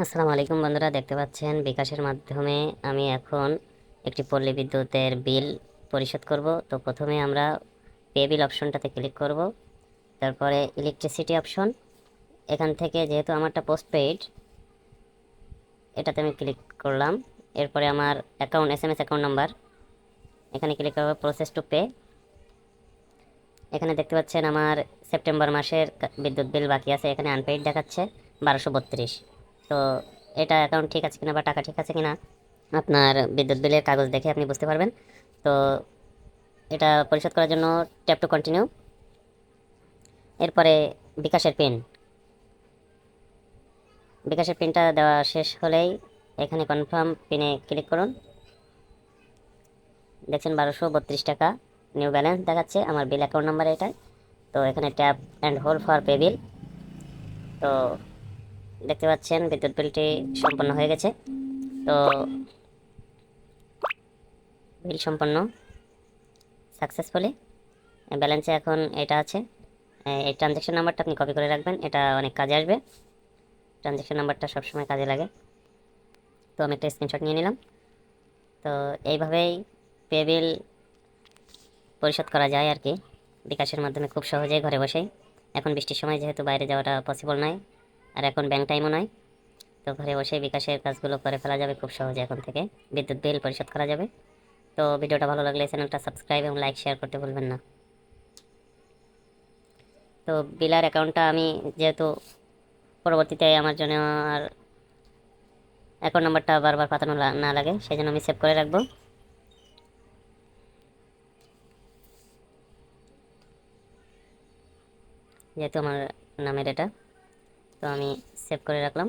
আসসালামু আলাইকুম বন্ধুরা, দেখতে পাচ্ছেন বিকাশের মাধ্যমে আমি এখন একটি পল্লী বিদ্যুতের বিল পরিশোধ করব। তো প্রথমে আমরা পে বিল অপশনটাতে ক্লিক করব। তারপরে ইলেকট্রিসিটি অপশন এখান থেকে যেহেতু আমারটা পোস্ট পেইড এটাতে আমি ক্লিক করলাম। এরপরে আমার account S M S account number এখানে ক্লিক করব প্রসেস টু পে এখানে দেখতে পাচ্ছেন আমার সেপ্টেম্বর মাসের বিদ্যুৎ বিল বাকি আছে। এখানে আনপেইড দেখাচ্ছে বারোশো বত্রিশ। তো এটা অ্যাকাউন্ট ঠিক আছে কিনা বা টাকা ঠিক আছে কিনা, আপনার বিদ্যুৎ বিলের কাগজ দেখে আপনি বুঝতে পারবেন। তো এটা পরিশোধ করার জন্য ট্যাপ টু কন্টিনিউ এরপরে বিকাশের পিন বিকাশের পিনটা দেওয়া শেষ হলেই এখানে কনফার্ম পিনে ক্লিক করুন। দেখছেন বারোশো বত্রিশ টাকা নিউ ব্যালেন্স দেখাচ্ছে, আমার বিল অ্যাকাউন্ট নাম্বার এটা তো এখানে tap and hold for pay bill তো দেখতে পাচ্ছেন, বিদ্যুৎ বিলটি সম্পন্ন হয়ে গেছে। তো বিল সম্পন্ন সাকসেসফুলি ব্যালেন্সে এখন এটা আছে। এই ট্রানজ্যাকশন নাম্বারটা আপনি কপি করে রাখবেন, এটা অনেক কাজে আসবে। ট্রানজ্যাকশন নাম্বারটা সবসময় কাজে লাগে। তো আমি একটা স্ক্রিনশট নিয়ে নিলাম। তো এইভাবেই পে বিল পরিশোধ করা যায় আর কি। বিকাশের মাধ্যমে খুব সহজেই ঘরে বসেই। এখন বৃষ্টির সময় যেহেতু বাইরে যাওয়াটা পসিবল নয় আর এখন ব্যাংক টাইমও নয়। তো ঘরে বসে বিকাশের কাজগুলো করে ফেলা যাবে খুব সহজে এখন থেকে। বিদ্যুৎ বিল পরিশোধ করা যাবে। তো ভিডিওটা ভালো লাগলে চ্যানেলটা সাবস্ক্রাইব এবং লাইক শেয়ার করতে ভুলবেন না। তো বিলার অ্যাকাউন্টটা আমি যেহেতু পরবর্তীতে আমার জন্য আর অ্যাকাউন্ট নাম্বারটা বারবার পাতানো না লাগে সেই জন্য আমি সেভ করে রাখব। যেহেতু আমার নামের এটা। তো আমি সেভ করে রাখলাম।